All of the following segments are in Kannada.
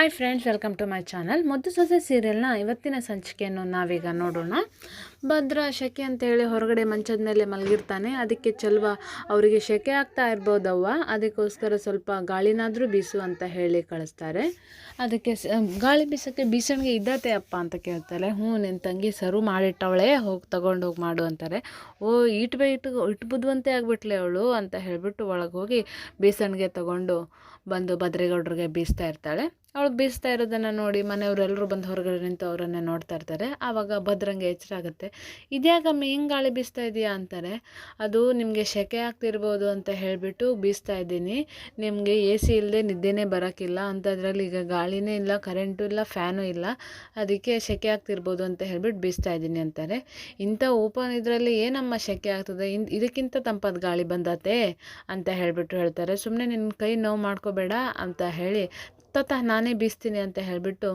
Hi friends welcome to my channel Muddu Sose ಸೀರಿಯಲ್ನ ಇವತ್ತಿನ ಸಂಚಿಕೆಯನ್ನು ನಾವೀಗ ನೋಡೋಣ. ಭದ್ರ ಶೆಕೆ ಅಂತೇಳಿ ಹೊರಗಡೆ ಮಂಚದ ಮೇಲೆ ಮಲಗಿರ್ತಾನೆ. ಅದಕ್ಕೆ ಚಲುವ ಅವರಿಗೆ ಶೆಕೆ ಆಗ್ತಾ ಇರ್ಬೋದವ್ವ. ಅದಕ್ಕೋಸ್ಕರ ಸ್ವಲ್ಪ ಗಾಳಿನಾದರೂ ಬೀಸು ಅಂತ ಹೇಳಿ ಕಳಿಸ್ತಾರೆ. ಅದಕ್ಕೆ ಗಾಳಿ ಬೀಸೋಕ್ಕೆ ಬೀಸಣಿಗೆ ಇದ್ದತೆ ಅಪ್ಪ ಅಂತ ಕೇಳ್ತಾರೆ. ಹ್ಞೂ ನಿನ್ನ ತಂಗಿ ಸರ್ವ್ ಮಾಡಿಟ್ಟವಳೆ, ಹೋಗಿ ತಗೊಂಡು ಹೋಗಿ ಮಾಡು ಅಂತಾರೆ. ಓ ಇಟ್ ಬೈ ಇಟ್ಟು ಬುದ್ಧಿವಂತೆ ಆಗ್ಬಿಟ್ಲೆ ಅವಳು ಅಂತ ಹೇಳಿಬಿಟ್ಟು ಒಳಗೆ ಹೋಗಿ ಬೀಸಣಿಗೆ ತಗೊಂಡು ಬಂದು ಭದ್ರೇಗೌಡ್ರಿಗೆ ಬೀಸ್ತಾ ಇರ್ತಾಳೆ. ಅವಳು ಬೀಸ್ತಾ ಇರೋದನ್ನು ನೋಡಿ ಮನೆಯವರೆಲ್ಲರೂ ಬಂದು ಹೊರಗಡೆ ನಿಂತು ಅವರನ್ನೇ ನೋಡ್ತಾ ಇರ್ತಾರೆ. ಆವಾಗ ಭದ್ರಂಗೆ ಎಚ್ಚರ ಆಗುತ್ತೆ. ಇದ್ಯಾಗಮ್ಮ ಹಿಂಗೆ ಗಾಳಿ ಬೀಸ್ತಾ ಇದೆಯಾ ಅಂತಾರೆ. ಅದು ನಿಮಗೆ ಸೆಕೆ ಆಗ್ತಿರ್ಬೋದು ಅಂತ ಹೇಳಿಬಿಟ್ಟು ಬೀಸ್ತಾ ಇದ್ದೀನಿ. ನಿಮಗೆ ಎ ಸಿ ಇಲ್ಲದೆ ನಿದ್ದೆನೇ ಬರೋಕ್ಕಿಲ್ಲ. ಅಂಥದ್ರಲ್ಲಿ ಈಗ ಗಾಳಿನೇ ಇಲ್ಲ, ಕರೆಂಟು ಇಲ್ಲ, ಫ್ಯಾನು ಇಲ್ಲ. ಅದಕ್ಕೆ ಸೆಕೆ ಆಗ್ತಿರ್ಬೋದು ಅಂತ ಹೇಳಿಬಿಟ್ಟು ಬೀಸ್ತಾ ಇದ್ದೀನಿ ಅಂತಾರೆ. ಇಂಥ ಓಪನ್ ಇದರಲ್ಲಿ ಏನಮ್ಮ ಸೆಕೆ ಆಗ್ತದೆ? ಇನ್ ಇದಕ್ಕಿಂತ ತಂಪಾದ ಗಾಳಿ ಬಂದತೆ ಅಂತ ಹೇಳಿಬಿಟ್ಟು ಹೇಳ್ತಾರೆ. ಸುಮ್ಮನೆ ನಿನ್ನ ಕೈ ನೋವು ಮಾಡ್ಕೋಬೇಡ ಅಂತ ಹೇಳಿ ತತ್ತ ನಾನೇ ಬೀಸ್ತೀನಿ ಅಂತ ಹೇಳಿಬಿಟ್ಟು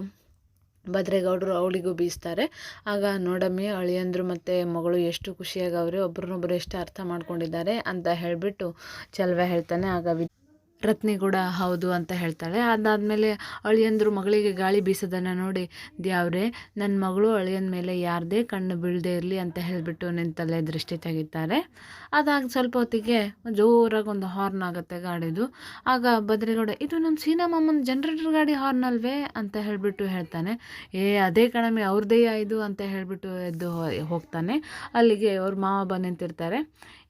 ಭದ್ರೇಗೌಡರು ಅವಳಿಗೂ ಬೀಸ್ತಾರೆ. ಆಗ ನೋಡಮ್ಮಿ, ಅಳಿಯಂದರು ಮತ್ತು ಮಗಳು ಎಷ್ಟು ಖುಷಿಯಾಗವ್ರೆ ಒಬ್ರನ್ನೊಬ್ರು ಎಷ್ಟು ಅರ್ಥ ಮಾಡ್ಕೊಂಡಿದ್ದಾರೆ ಅಂತ ಹೇಳಿಬಿಟ್ಟು ಚಲ್ವ ಹೇಳ್ತಾನೆ. ಆಗ ವಿ ರತ್ನಿ ಕೂಡ ಹೌದು ಅಂತ ಹೇಳ್ತಾಳೆ. ಅದಾದಮೇಲೆ ಅಳಿಯಂದ್ರು ಮಗಳಿಗೆ ಗಾಳಿ ಬೀಸೋದನ್ನು ನೋಡಿ, ದ್ಯಾವ್ರೆ ನನ್ನ ಮಗಳು ಅಳಿಯನ ಮೇಲೆ ಯಾರದೇ ಕಣ್ಣು ಬೀಳದೆ ಇರಲಿ ಅಂತ ಹೇಳಿಬಿಟ್ಟು ನಿಂತಲ್ಲೇ ದೃಷ್ಟಿ ತೆಗಿತಾರೆ. ಅದಾಗ ಸ್ವಲ್ಪ ಹೊತ್ತಿಗೆ ಜೋರಾಗಿ ಒಂದು ಹಾರ್ನ್ ಆಗುತ್ತೆ ಗಾಡಿದು. ಆಗ ಬದ್ರಿಗೌಡ ಇದು ನಮ್ಮ ಸೀನಮ್ಮನ ಜನ್ರೇಟರ್ ಗಾಡಿ ಹಾರ್ನ್ ಅಲ್ವೇ? ಅಂತ ಹೇಳಿಬಿಟ್ಟು ಹೇಳ್ತಾನೆ. ಏ, ಅದೇ ಕಣಮೆ, ಅವ್ರದೇ ಇದು, ಅಂತ ಹೇಳಿಬಿಟ್ಟು ಎದ್ದು ಹೋಗ್ತಾನೆ. ಅಲ್ಲಿಗೆ ಅವ್ರ ಮಾವ ಬಂದು ನಿಂತಿರ್ತಾರೆ.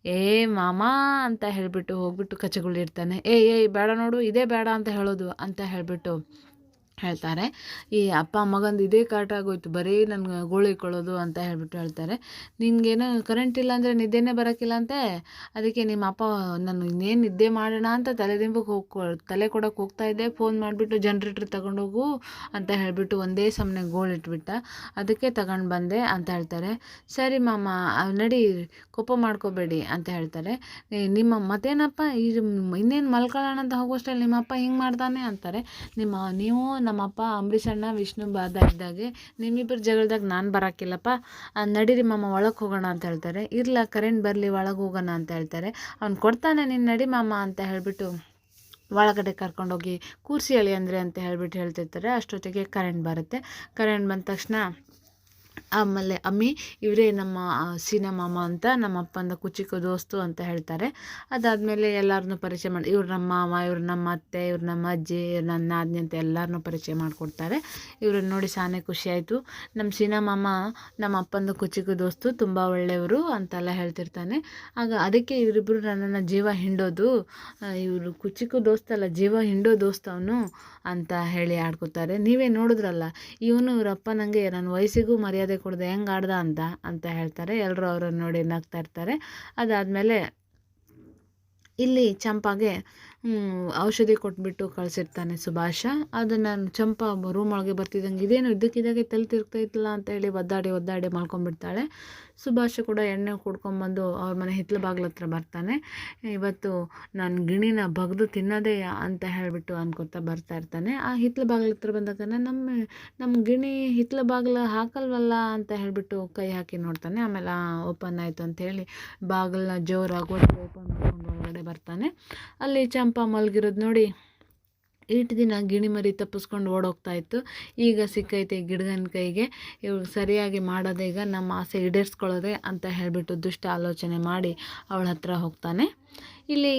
ಏ ಮಾಮಾ ಅಂತ ಹೇಳಿಬಿಟ್ಟು ಹೋಗ್ಬಿಟ್ಟು ಕಚ್ಚಗುಳಿರ್ತಾನೆ. ಏ ಏಯ್ ಬೇಡ ನೋಡು, ಇದೇ ಬೇಡ ಅಂತ ಹೇಳೋದು ಅಂತ ಹೇಳಿಬಿಟ್ಟು ಹೇಳ್ತಾರೆ. ಈ ಅಪ್ಪ ಮಗಂದು ಇದೇ ಕಾಟ ಆಗೋಯ್ತು, ಬರೀ ನನ್ಗೆ ಗೋಳಿಕೊಳ್ಳೋದು ಅಂತ ಹೇಳ್ಬಿಟ್ಟು ಹೇಳ್ತಾರೆ. ನಿನಗೇನೋ ಕರೆಂಟ್ ಇಲ್ಲ ಅಂದರೆ ನಿದ್ದೆನೇ ಬರೋಕ್ಕಿಲ್ಲ ಅಂತೆ? ಅದಕ್ಕೆ ನಿಮ್ಮ ಅಪ್ಪ, ನಾನು ಇನ್ನೇನು ನಿದ್ದೆ ಮಾಡೋಣ ಅಂತ ತಲೆ ದಿಂಬಕ್ಕೆ ಹೋಗಿ ತಲೆ ಕೊಡೋಕೆ ಹೋಗ್ತಾ ಇದ್ದೆ. ಫೋನ್ ಮಾಡಿಬಿಟ್ಟು ಜನ್ರೇಟ್ರ್ ತಗೊಂಡೋಗು ಅಂತ ಹೇಳಿಬಿಟ್ಟು ಒಂದೇ ಸಮನೆ ಗೋಳಿಟ್ಬಿಟ್ಟ ಅದಕ್ಕೆ ತಗೊಂಡು ಬಂದೆ ಅಂತ ಹೇಳ್ತಾರೆ. ಸರಿ ಮಾಮ ನಡಿ, ಕೋಪ ಮಾಡ್ಕೋಬೇಡಿ ಅಂತ ಹೇಳ್ತಾರೆ. ನಿಮ್ಮ ಮತ್ತೇನಪ್ಪ? ಈ ಇನ್ನೇನು ಮಲ್ಕೊಳ್ಳೋಣ ಅಂತ ಹೋಗೋಷ್ಟರಲ್ಲಿ ನಿಮ್ಮ ಅಪ್ಪ ಹಿಂಗೆ ಮಾಡ್ತಾನೆ ಅಂತಾರೆ. ನಿಮ್ಮ, ನೀವು ನಮ್ಮಪ್ಪ ಅಂಬರೀಷ್ ಅಣ್ಣ, ವಿಷ್ಣು ಬಾದ ಇದ್ದಾಗೆ. ನಿಮ್ಮಿಬ್ಬರು ಜಗಳದಾಗ ನಾನು ಬರೋಕ್ಕಿಲ್ಲಪ್ಪ ನಡೀರಿ ಮಾಮ, ಒಳಗೆ ಹೋಗೋಣ ಅಂತ ಹೇಳ್ತಾರೆ. ಇರಲ್ಲ ಕರೆಂಟ್ ಬರಲಿ, ಒಳಗೆ ಹೋಗೋಣ ಅಂತ ಹೇಳ್ತಾರೆ. ಅವ್ನು ಕೊಡ್ತಾನೆ, ನೀನು ನಡಿ ಮಾಮ ಅಂತ ಹೇಳಿಬಿಟ್ಟು ಒಳಗಡೆ ಕರ್ಕೊಂಡೋಗಿ ಕೂರಿಸಿ ಎಳಿ ಅಂದರೆ ಅಂತ ಹೇಳಿಬಿಟ್ಟು ಹೇಳ್ತಿರ್ತಾರೆ. ಅಷ್ಟೊತ್ತಿಗೆ ಕರೆಂಟ್ ಬರುತ್ತೆ. ಕರೆಂಟ್ ಬಂದ ತಕ್ಷಣ ಆಮೇಲೆ ಅಮ್ಮಿ, ಇವರೇ ನಮ್ಮ ಸೀನ ಮಾಮ ಅಂತ ನಮ್ಮ ಅಪ್ಪಂದ ಕುಚಿಕ ದೋಸ್ತು ಅಂತ ಹೇಳ್ತಾರೆ. ಅದಾದಮೇಲೆ ಎಲ್ಲರನ್ನೂ ಪರಿಚಯ ಮಾಡಿ, ಇವ್ರು ನಮ್ಮ ಮಾವ ಇವ್ರು ನಮ್ಮ ಅತ್ತೆ, ಇವ್ರು ನಮ್ಮ ಅಜ್ಜಿ, ಇವ್ರು ನನ್ನ ಆಜ್ಞೆ ಅಂತ ಎಲ್ಲರನ್ನೂ ಪರಿಚಯ ಮಾಡಿಕೊಡ್ತಾರೆ. ಇವ್ರನ್ನ ನೋಡಿ ಸಾನೇ ಖುಷಿ ಆಯಿತು. ನಮ್ಮ ಸೀನ ಮಾಮ ನಮ್ಮ ಅಪ್ಪಂದು ಕುಚಿಕ ದೋಸ್ತು ತುಂಬ ಒಳ್ಳೆಯವರು ಅಂತೆಲ್ಲ ಹೇಳ್ತಿರ್ತಾನೆ. ಆಗ ಅದಕ್ಕೆ ಇವರಿಬ್ಬರು ನನ್ನನ್ನು ಜೀವ ಹಿಂಡೋದು ಇವರು ಕುಚಿಕು ದೋಸ್ತಲ್ಲ ಜೀವ ಹಿಂಡೋ ದೋಸ್ತ ಅವನು ಅಂತ ಹೇಳಿ ಆಡ್ಕೊತಾರೆ. ನೀವೇ ನೋಡಿದ್ರಲ್ಲ, ಇವನು ಇವರಪ್ಪ ನನಗೆ ನನ್ನ ವಯಸ್ಸಿಗೂ ಮರ್ಯಾದೆ ಕೊಡದೆ ಹೆಂಗೆ ಆಡ್ದ ಅಂತ ಅಂತ ಹೇಳ್ತಾರೆ. ಎಲ್ಲರೂ ಅವರನ್ನು ನೋಡಿ ನಗ್ತಾ ಇರ್ತಾರೆ. ಅದಾದಮೇಲೆ ಇಲ್ಲಿ ಚಂಪಾಗೆ ಔಷಧಿ ಕೊಟ್ಬಿಟ್ಟು ಕಳಿಸಿರ್ತಾನೆ ಸುಭಾಷ. ಅದನ್ನು ಚಂಪ ರೂಮ್ ಒಳಗೆ ಬರ್ತಿದ್ದಂಗೆ ಇದೇನು ಇದ್ದಕ್ಕಿದ್ದಾಗೆ ತಲೆ ಅಂತ ಹೇಳಿ ಒದ್ದಾಡಿ ಒದ್ದಾಡಿ ಮಲ್ಕೊಂಡ್ಬಿಡ್ತಾಳೆ. ಸುಭಾಷ ಕೂಡ ಎಣ್ಣೆ ಕುಡ್ಕೊಂಬಂದು ಅವ್ರ ಮನೆ ಹಿತ್ತಲ ಬಾಗ್ಲ ಹತ್ರ ಬರ್ತಾನೆ. ಇವತ್ತು ನಾನು ಗಿಣಿನ ಬಗ್ದು ತಿನ್ನೋದೇ ಅಂತ ಹೇಳಿಬಿಟ್ಟು ಅನ್ಕೋತಾ ಬರ್ತಾ ಇರ್ತಾನೆ. ಆ ಹಿತ್ತಲ ಬಾಗ್ಲ ಹತ್ರ ಬಂದಾಗ ನಮ್ಮ ನಮ್ಮ ಗಿಣಿ ಹಿತ್ತಲ ಬಾಗ್ಲ ಹಾಕಲ್ವಲ್ಲ ಅಂತ ಹೇಳಿಬಿಟ್ಟು ಕೈ ಹಾಕಿ ನೋಡ್ತಾನೆ. ಆಮೇಲೆ ಓಪನ್ ಆಯಿತು ಅಂತ ಹೇಳಿ ಬಾಗಿಲನ್ನ ಜೋರಾಗಿ ಓಪನ್ ಮಾಡ್ಕೊಂಡು ಒಳಗಡೆ ಬರ್ತಾನೆ. ಅಲ್ಲಿ ಚಂಪಾ ಮಲಗಿರೋದು ನೋಡಿ. ಇಷ್ಟು ದಿನ ಗಿಣಿ ಮರಿ ತಪ್ಪಿಸ್ಕೊಂಡು ಓಡೋಗ್ತಾ ಇತ್ತು. ಈಗ ಸಿಕ್ಕೈತೆ ಗಿಡಗನ ಕೈಗೆ. ಇವಾಗ ಸರಿಯಾಗಿ ಮಾಡೋದೇ ಈಗ ನಮ್ಮ ಆಸೆ ಈಡೇರಿಸ್ಕೊಳ್ಳೋದೆ ಅಂತ ಹೇಳಿಬಿಟ್ಟು ದುಷ್ಟ ಆಲೋಚನೆ ಮಾಡಿ ಅವಳ ಹತ್ರ ಹೋಗ್ತಾನೆ. ಇಲ್ಲಿ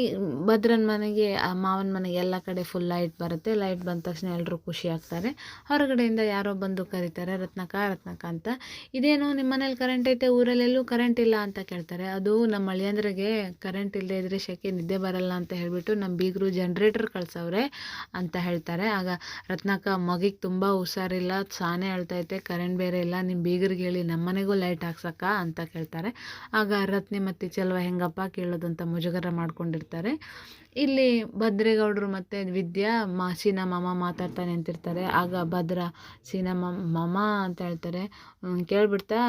ಭದ್ರನ ಮನೆಗೆ ಮಾವನ ಮನೆಗೆ ಎಲ್ಲ ಕಡೆ ಫುಲ್ ಲೈಟ್ ಬರುತ್ತೆ. ಲೈಟ್ ಬಂದ ತಕ್ಷಣ ಎಲ್ಲರೂ ಖುಷಿ ಆಗ್ತಾರೆ. ಹೊರಗಡೆಯಿಂದ ಯಾರೋ ಬಂದು ಕರೀತಾರೆ, ರತ್ನಕ ರತ್ನಕ ಅಂತ. ಇದೇನು ನಿಮ್ಮ ಮನೇಲಿ ಕರೆಂಟ್ ಐತೆ? ಊರಲ್ಲೆಲ್ಲೂ ಕರೆಂಟ್ ಇಲ್ಲ ಅಂತ ಕೇಳ್ತಾರೆ. ಅದು ನಮ್ಮ ಅಳಿಯಂದ್ರಿಗೆ ಕರೆಂಟ್ ಇಲ್ಲದೆ ಇದ್ರೆ ಶೆಕೆ ನಿದ್ದೆ ಬರಲ್ಲ ಅಂತ ಹೇಳಿಬಿಟ್ಟು ನಮ್ಮ ಬೀಗರು ಜನ್ರೇಟರ್ ಕಳ್ಸವ್ರೆ ಅಂತ ಹೇಳ್ತಾರೆ. ಆಗ ರತ್ನಕ ಮಗಿಗೆ ತುಂಬ ಹುಷಾರಿಲ್ಲ, ಸಾನೇ ಹೇಳ್ತೈತೆ ಕರೆಂಟ್ ಬೇರೆ ಇಲ್ಲ ನಿಮ್ಮ ಬೀಗರಿಗೆ ಹೇಳಿ ನಮ್ಮ ಮನೆಗೂ ಲೈಟ್ ಹಾಕ್ಸಕ್ಕ ಅಂತ ಕೇಳ್ತಾರೆ. ಆಗ ರತ್ನಿ ಮತ್ತು ಚೆಲುವ, ಹೆಂಗಪ್ಪ ಕೇಳೋದಂತ ಮುಜುಗರ ಮಾಡ್ಕೊಂಡಿರ್ತಾರೆ. ಇಲ್ಲಿ ಭದ್ರೇಗೌಡರು ಮತ್ತು ವಿದ್ಯಾ ಮಾ ಸೀನಾ ಮಾಮ ಮಾತಾಡ್ತಾ ನಿಂತಿರ್ತಾರೆ ಆಗ ಭದ್ರ ಸೀನಾ ಮಾಮ ಅಂತ ಹೇಳ್ತಾರೆ. ಕೇಳ್ಬಿಡ್ತಾ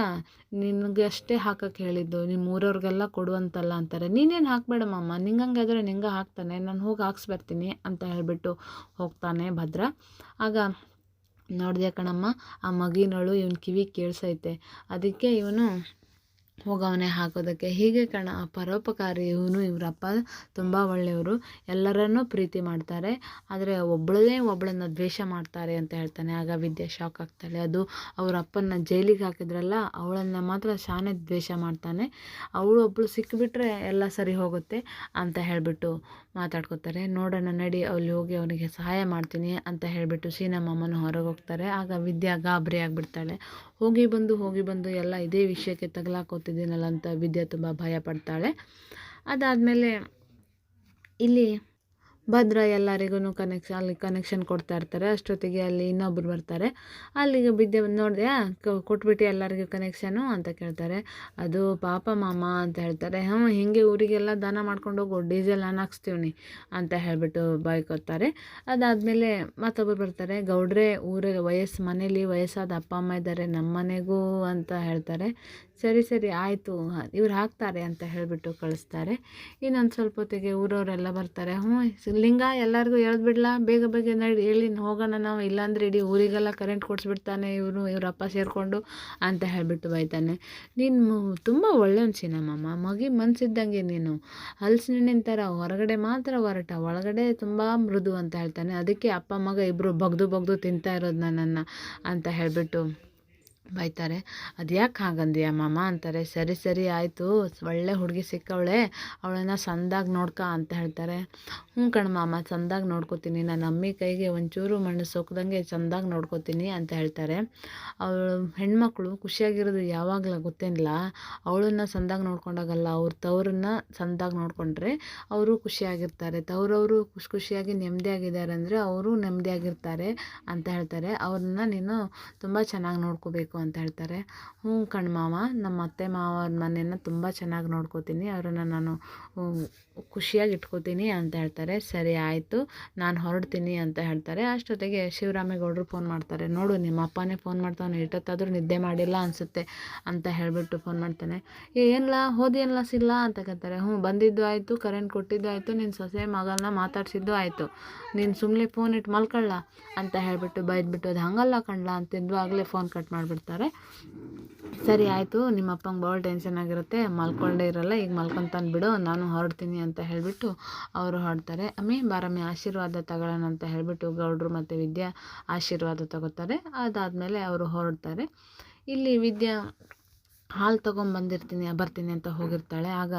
ನಿನಗೆ ಅಷ್ಟೇ ಹಾಕಕ್ಕೆ ಹೇಳಿದ್ದು ನಿಮ್ಮ ಊರವ್ರಿಗೆಲ್ಲ ಕೊಡುವಂತಲ್ಲ ಅಂತಾರೆ. ನೀನೇನು ಹಾಕಬೇಡ ಮಾಮ ನಿಂಗಂಗಾದ್ರೆ ನಿಂಗೆ ಹಾಕ್ತಾನೆ, ನಾನು ಹೋಗಿ ಹಾಕ್ಸ್ಬರ್ತೀನಿ ಅಂತ ಹೇಳಿಬಿಟ್ಟು ಹೋಗ್ತಾನೆ ಭದ್ರ. ಆಗ ನೋಡಿದೆ ಕಣಮ್ಮ, ಆ ಮಗಿನಳು ಇವನು ಕಿವಿ ಕೇಳಿಸೈತೆ. ಅದಕ್ಕೆ ಇವನು ಹೋಗವನೆ ಹಾಕೋದಕ್ಕೆ ಹೀಗೆ ಕಣ ಪರೋಪಕಾರಿ ಇವನು, ಇವರಪ್ಪ ತುಂಬ ಒಳ್ಳೆಯವರು. ಎಲ್ಲರನ್ನೂ ಪ್ರೀತಿ ಮಾಡ್ತಾರೆ. ಆದರೆ ಒಬ್ಬಳನ್ನೇ ಒಬ್ಬಳನ್ನ ದ್ವೇಷ ಮಾಡ್ತಾರೆ ಅಂತ ಹೇಳ್ತಾನೆ. ಆಗ ವಿದ್ಯೆ ಶಾಕ್ ಆಗ್ತಾಳೆ. ಅದು ಅವ್ರ ಅಪ್ಪನ ಜೈಲಿಗೆ ಹಾಕಿದ್ರಲ್ಲ, ಅವಳನ್ನು ಮಾತ್ರ ಶಾನೆ ದ್ವೇಷ ಮಾಡ್ತಾನೆ. ಅವಳು ಒಬ್ಬಳು ಸಿಕ್ಕಿಬಿಟ್ರೆ ಎಲ್ಲ ಸರಿ ಹೋಗುತ್ತೆ ಅಂತ ಹೇಳಿಬಿಟ್ಟು ಮಾತಾಡ್ಕೋತಾರೆ. ನೋಡೋಣ ನಡಿ, ಅಲ್ಲಿ ಹೋಗಿ ಅವನಿಗೆ ಸಹಾಯ ಮಾಡ್ತೀನಿ ಅಂತ ಹೇಳಿಬಿಟ್ಟು ಸೀನಮ್ಮನ ಹೊರಗೆ ಹೋಗ್ತಾರೆ. ಆಗ ವಿದ್ಯಾ ಗಾಬರಿ ಆಗಿಬಿಡ್ತಾಳೆ. ಹೋಗಿ ಬಂದು ಹೋಗಿ ಬಂದು ಎಲ್ಲ ಇದೇ ವಿಷಯಕ್ಕೆ ತಗಲಾಕೋತಿದ್ದೀನಲ್ಲ ಅಂತ ವಿದ್ಯಾ ತುಂಬ ಭಯ ಪಡ್ತಾಳೆ ಅದಾದಮೇಲೆ ಇಲ್ಲಿ ಭದ್ರ ಎಲ್ಲರಿಗೂ ಕನೆಕ್ಷನ್ ಅಲ್ಲಿ ಕನೆಕ್ಷನ್ ಕೊಡ್ತಾ ಇರ್ತಾರೆ. ಅಷ್ಟೊತ್ತಿಗೆ ಅಲ್ಲಿ ಇನ್ನೊಬ್ರು ಬರ್ತಾರೆ. ಅಲ್ಲಿಗೆ ಬಿದ್ದೆ, ನೋಡಿದೆ ಕೊಟ್ಬಿಟ್ಟು ಎಲ್ಲರಿಗೂ ಕನೆಕ್ಷನು ಅಂತ ಕೇಳ್ತಾರೆ. ಅದು ಪಾಪ ಮಾಮ ಅಂತ ಹೇಳ್ತಾರೆ. ಹ್ಞೂ ಹೀಗೆ ಊರಿಗೆಲ್ಲ ದಾನ ಮಾಡ್ಕೊಂಡು ಹೋಗು ಡೀಸೆಲ್ ಹಾಕ್ಸ್ತೀವಿ ಅಂತ ಹೇಳಿಬಿಟ್ಟು ಬಾಯ್ಕೋತಾರೆ ಅದಾದಮೇಲೆ ಮತ್ತೊಬ್ಬರು ಬರ್ತಾರೆ. ಗೌಡ್ರೆ ಊರಲ್ಲಿ ವಯಸ್ಸು ಮನೇಲಿ ವಯಸ್ಸಾದ ಅಪ್ಪ, ಅಮ್ಮ ಇದ್ದಾರೆ ನಮ್ಮ ಮನೆಗೂ ಅಂತ ಹೇಳ್ತಾರೆ. ಸರಿ ಸರಿ, ಆಯಿತು. ಇವ್ರು ಹಾಕ್ತಾರೆ ಅಂತ ಹೇಳಿಬಿಟ್ಟು ಕಳಿಸ್ತಾರೆ. ಇನ್ನೊಂದು ಸ್ವಲ್ಪ ಹೊತ್ತಿಗೆ ಊರವರೆಲ್ಲ ಬರ್ತಾರೆ. ಹ್ಞೂ, ಲಿಂಗ ಎಲ್ಲರಿಗೂ ಬಿಡ್ಲಾ? ಬೇಗ ಬೇಗ ನಡಿ, ಹೇಳಿ, ಹೋಗೋಣ ನಾವು. ಇಲ್ಲಾಂದ್ರೆ ಇಡೀ ಊರಿಗೆಲ್ಲ ಕರೆಂಟ್ ಕೊಡಿಸ್ಬಿಡ್ತಾನೆ ಇವರು ಇವರಪ್ಪ ಸೇರಿಕೊಂಡು ಅಂತ ಹೇಳಿಬಿಟ್ಟು ಬೈತಾನೆ. ನೀನು ತುಂಬ ಒಳ್ಳೆಯ ಚಿನ್ನಮ್ಮಮ್ಮ ಮಗಿ ಮನಸ್ಸಿದ್ದಂಗೆ ನೀನು. ಹಲ್ಸಿನಣ್ಣಿನ ಥರ ಹೊರಗಡೆ ಮಾತ್ರ ಹೊರಟ, ಒಳಗಡೆ ತುಂಬ ಮೃದು ಅಂತ ಹೇಳ್ತಾನೆ. ಅದಕ್ಕೆ ಅಪ್ಪ, ಮಗ ಇಬ್ಬರು ಬಗ್ದು ಬಗ್ದು ತಿಂತಾ ಇರೋದು ನನ್ನನ್ನು ಅಂತ ಹೇಳಿಬಿಟ್ಟು ಬೈತಾರೆ. ಅದು ಯಾಕೆ ಹಾಗಂದ್ಯಾ ಮಾಮ? ಅಂತಾರೆ. ಸರಿ ಸರಿ, ಆಯಿತು. ಒಳ್ಳೆ ಹುಡುಗಿ ಸಿಕ್ಕವಳೆ. ಅವಳನ್ನು ಸಂದಾಗಿ ನೋಡ್ಕ ಅಂತ ಹೇಳ್ತಾರೆ. ಹ್ಞೂ ಕಣ ಮಾಮ ಚಂದಾಗಿ ನೋಡ್ಕೋತೀನಿ. ನನ್ನ ಅಮ್ಮಿ ಕೈಗೆ ಒಂಚೂರು ಮಣ್ಣು ಸೋಕ್ದಂಗೆ ಚಂದಾಗಿ ನೋಡ್ಕೋತೀನಿ ಅಂತ ಹೇಳ್ತಾರೆ. ಅವಳು ಹೆಣ್ಮಕ್ಳು ಖುಷಿಯಾಗಿರೋದು ಯಾವಾಗಲ ಗೊತ್ತೇನಿಲ್ಲ. ಅವಳನ್ನು ಸಂದಾಗಿ ನೋಡ್ಕೊಂಡಾಗಲ್ಲ. ಅವ್ರ ತವ್ರನ್ನ ಸಂದಾಗಿ ನೋಡಿಕೊಂಡ್ರೆ ಅವರು ಖುಷಿಯಾಗಿರ್ತಾರೆ. ತವ್ರವರು ಖುಷಿ ಖುಷಿಯಾಗಿ ನೆಮ್ಮದಿಯಾಗಿದ್ದಾರೆ ಅಂದರೆ ಅವರು ನೆಮ್ಮದಿಯಾಗಿರ್ತಾರೆ ಅಂತ ಹೇಳ್ತಾರೆ. ಅವ್ರನ್ನ ನೀನು ತುಂಬ ಚೆನ್ನಾಗಿ ನೋಡ್ಕೋಬೇಕು. ಅಂತ ಹೇಳ್ತಾರೆ. ಹ್ಞೂ ಕಣ್ ಮಾವ, ನಮ್ಮ ಅತ್ತೆ ಮಾವನ ಮನೆಯನ್ನು ತುಂಬ ಚೆನ್ನಾಗಿ ನೋಡ್ಕೋತೀನಿ. ಅವರನ್ನು ನಾನು ಖುಷಿಯಾಗಿ ಇಟ್ಕೋತೀನಿ ಅಂತ ಹೇಳ್ತಾರೆ. ಸರಿ ಆಯಿತು, ನಾನು ಹೊರಡ್ತೀನಿ ಅಂತ ಹೇಳ್ತಾರೆ. ಅಷ್ಟೊತ್ತಿಗೆ ಶಿವರಾಮೇಗೌಡರು ಫೋನ್ ಮಾಡ್ತಾರೆ. ನೋಡು, ನಿಮ್ಮ ಅಪ್ಪನೇ ಫೋನ್ ಮಾಡ್ತಾನೆ ಇಟ್ಟೊತ್ತಾದರೂ ನಿದ್ದೆ ಮಾಡಿಲ್ಲ ಅನಿಸುತ್ತೆ ಅಂತ ಹೇಳಿಬಿಟ್ಟು ಫೋನ್ ಮಾಡ್ತಾನೆ. ಏನಿಲ್ಲ ಹೋದಿಯಲ್ಲ ಸಿಲ್ಲ ಅಂತ ಕೇಳ್ತಾರೆ. ಹ್ಞೂ, ಬಂದಿದ್ದು ಆಯಿತು, ಕರೆಂಟ್ ಕೊಟ್ಟಿದ್ದು ಆಯಿತು ನಿನ್ನ ಸೊಸೆ ಮಗಳನ್ನ ಮಾತಾಡಿಸಿದ್ದು ಆಯಿತು. ನೀನು ಸುಮ್ಮನೆ ಫೋನ್ ಇಟ್ಟು ಮಲ್ಕೊಳ್ಳ ಅಂತ ಹೇಳಿಬಿಟ್ಟು ಬೈದ್ಬಿಟ್ಟು, ಅದು ಹಂಗಲ್ಲ ಕಣ್ಲ ಅಂತಿದ್ದು ಆಗಲೇ ಫೋನ್ ಕಟ್ ಮಾಡಿಬಿಡ್ತಾರೆ. ಸರಿ, ಆಯಿತು. ನಿಮ್ಮ ಅಪ್ಪಂಗೆ ಭಾಳ ಟೆನ್ಷನ್ ಆಗಿರುತ್ತೆ. ಮಲ್ಕೊಂಡೇ ಇರಲ್ಲ. ಈಗ ಮಲ್ಕೊತಾನೆ ಬಿಡು ನಾನು ಹೊರಡ್ತೀನಿ ಅಂತ ಹೇಳಿಬಿಟ್ಟು ಅವರು ಹೊರಡ್ತಾರೆ. ಅಮ್ಮಿ, ಬಾರಮ್ಮಿ, ಆಶೀರ್ವಾದ ತಗೊಳ್ಳೋಣ ಅಂತ ಹೇಳಿಬಿಟ್ಟು ಗೌಡ್ರು ಮತ್ತು ವಿದ್ಯಾ ಆಶೀರ್ವಾದ ತಗೋತಾರೆ. ಅದಾದಮೇಲೆ ಅವರು ಹೊರಡ್ತಾರೆ. ಇಲ್ಲಿ ವಿದ್ಯಾ ಹಾಲು ತೊಗೊಂಬಂದಿರ್ತೀನಿ ಬರ್ತೀನಿ ಅಂತ ಹೋಗಿರ್ತಾಳೆ. ಆಗ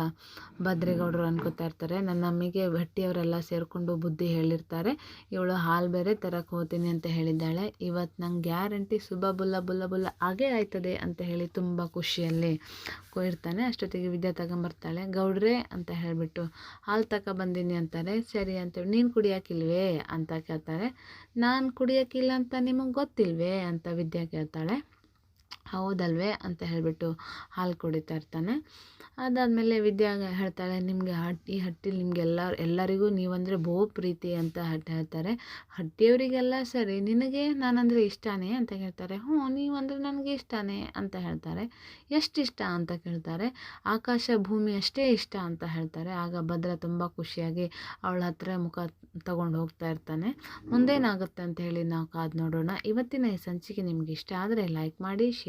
ಭದ್ರೇಗೌಡರು ಅನ್ಕೋತಾ ಇರ್ತಾರೆ, ನನ್ನ ಅಮ್ಮಿಗೆ ಭಟ್ಟಿಯವರೆಲ್ಲ ಸೇರಿಕೊಂಡು ಬುದ್ಧಿ ಹೇಳಿರ್ತಾರೆ. ಇವಳು ಹಾಲು ಬೇರೆ ತರಕ್ಕೆ ಹೋಗ್ತೀನಿ ಅಂತ ಹೇಳಿದ್ದಾಳೆ. ಇವತ್ತು ನಂಗೆ ಗ್ಯಾರಂಟಿ ಸುಬ ಬುಲ್ಲ ಬುಲ್ಲ ಬುಲ್ಲ ಹಾಗೇ ಆಯ್ತದೆ ಅಂತ ಹೇಳಿ ತುಂಬ ಖುಷಿಯಲ್ಲಿ ಇರ್ತಾನೆ ಅಷ್ಟೊತ್ತಿಗೆ ವಿದ್ಯೆ ತಗೊಂಬರ್ತಾಳೆ, ಗೌಡ್ರೆ ಅಂತ ಹೇಳಿಬಿಟ್ಟು, ಹಾಲು ತಗೊಬಂದೀನಿ ಅಂತಾರೆ. ಸರಿ ಅಂತೇಳಿ, ನೀನು ಕುಡಿಯೋಕ್ಕಿಲ್ವೇ ಅಂತ ಕೇಳ್ತಾರೆ. ನಾನು ಕುಡಿಯೋಕ್ಕಿಲ್ಲ ಅಂತ ನಿಮಗೆ ಗೊತ್ತಿಲ್ವೇ? ಅಂತ ವಿದ್ಯಾ ಕೇಳ್ತಾಳೆ. ಹೌದಲ್ವೇ ಅಂತ ಹೇಳಿಬಿಟ್ಟು ಹಾಲು ಕುಡಿತಾ ಇರ್ತಾನೆ. ಅದಾದಮೇಲೆ ವಿದ್ಯಾ ಹೇಳ್ತಾಳೆ, ನಿಮಗೆ ಹಟ್ಟಿ ಹಟ್ಟಿಲಿ ನಿಮಗೆಲ್ಲ, ಎಲ್ಲರಿಗೂ ನೀವಂದರೆ ಬಹು ಪ್ರೀತಿ ಅಂತ ಹಟ್ಟಿ ಹೇಳ್ತಾರೆ. ಹಟ್ಟಿಯವರಿಗೆಲ್ಲ ಸರಿ, ನಿನಗೆ ನಾನಂದರೆ ಇಷ್ಟನೇ ಅಂತ ಕೇಳ್ತಾರೆ ಹ್ಞೂ, ನೀವಂದರೆ ನನಗೆ ಇಷ್ಟನೇ ಅಂತ ಹೇಳ್ತಾರೆ. ಎಷ್ಟು ಇಷ್ಟ ಅಂತ ಕೇಳ್ತಾರೆ. ಆಕಾಶ ಭೂಮಿ ಅಷ್ಟೇ ಇಷ್ಟ ಅಂತ ಹೇಳ್ತಾರೆ. ಆಗ ಭದ್ರ ತುಂಬ ಖುಷಿಯಾಗಿ ಅವಳ ಹತ್ರ ಮುಖ ತಗೊಂಡು ಹೋಗ್ತಾ ಇರ್ತಾನೆ. ಮುಂದೇನಾಗುತ್ತೆ ಅಂತ ಹೇಳಿ ನಾವು ಕಾದು ನೋಡೋಣ. ಇವತ್ತಿನ ಈ ಸಂಚಿಕೆ ನಿಮಗೆ ಇಷ್ಟ ಆದರೆ ಲೈಕ್ ಮಾಡಿ